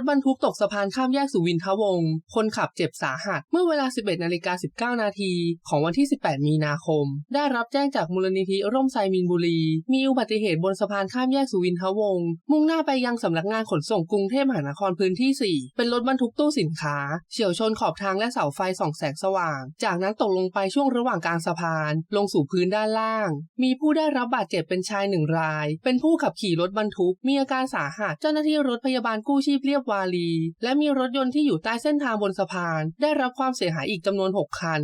ถบรรทุกตกสะพานข้ามแยกสุวินทวงศ์คนขับเจ็บสาหัส เมื่อเวลา 11นาฬิกา19 นาที ของวันที่ 18 มีนาคม ได้รับแจ้งจากมูลนิธิร่มไทรมีนบุรี มีอุบัติเหตุบนสะพานข้ามแยกสุวินทวงศ์มุ่งหน้าไปยังสำนักงานขนส่งกรุงเทพมหานครพื้นที่ 4 เป็นรถบรรทุกตู้สินค้า เฉียวชนขอบทางและเสาไฟส่องแสงสว่าง จากนั้นตกลงไปช่วงระหว่างกลางสะพาน ลงสู่พื้นด้านล่าง มีผู้ได้รับบาดเจ็บเป็นชายหนึ่งราย เป็นผู้ขับขี่รถบรรทุก มีอาการสาหัส เจ้าหน้าที่รถพยาบาลกู้ชีพเรียบวารี และมีรถยนต์ที่อยู่ใต้เส้นทางบนสะพาน ได้รับความเสียหายอีกจำนวน 6 คัน